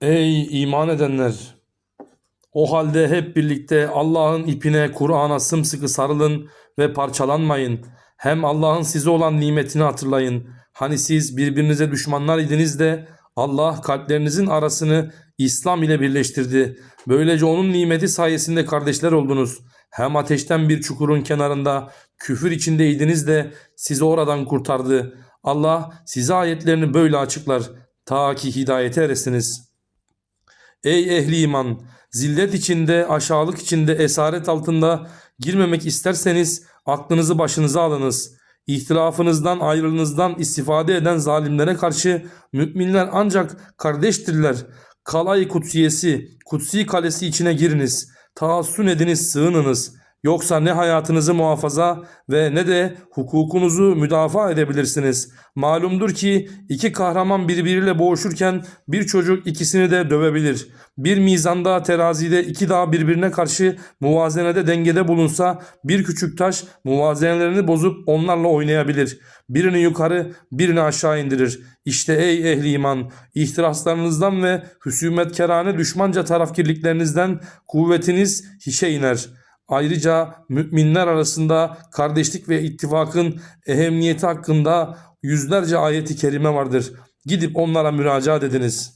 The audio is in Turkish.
Ey iman edenler! O halde hep birlikte Allah'ın ipine, Kur'an'a sımsıkı sarılın ve parçalanmayın. Hem Allah'ın size olan nimetini hatırlayın. Hani siz birbirinize düşmanlar idiniz de Allah kalplerinizin arasını İslam ile birleştirdi. Böylece onun nimeti sayesinde kardeşler oldunuz. Hem ateşten bir çukurun kenarında küfür içindeydiniz de sizi oradan kurtardı. Allah size ayetlerini böyle açıklar ta ki hidayete eresiniz. Ey ehli iman! Zillet içinde, aşağılık içinde, esaret altında girmemek isterseniz aklınızı başınıza alınız. İhtilafınızdan, ayrılığınızdan istifade eden zalimlere karşı müminler ancak kardeştirler. Kalay kutsiyesi, kutsi kalesi içine giriniz. Taassün ediniz, sığınınız. Yoksa ne hayatınızı muhafaza ve ne de hukukunuzu müdafaa edebilirsiniz. Malumdur ki iki kahraman birbiriyle boğuşurken bir çocuk ikisini de dövebilir. Bir mizanda terazide iki dağ birbirine karşı muvazenede dengede bulunsa bir küçük taş muvazenelerini bozup onlarla oynayabilir. Birini yukarı birini aşağı indirir. İşte ey ehli iman ihtiraslarınızdan ve hüsümetkerane düşmanca tarafkirliklerinizden kuvvetiniz hişe iner.'' Ayrıca müminler arasında kardeşlik ve ittifakın ehemmiyeti hakkında yüzlerce ayeti kerime vardır. Gidip onlara müracaat ediniz.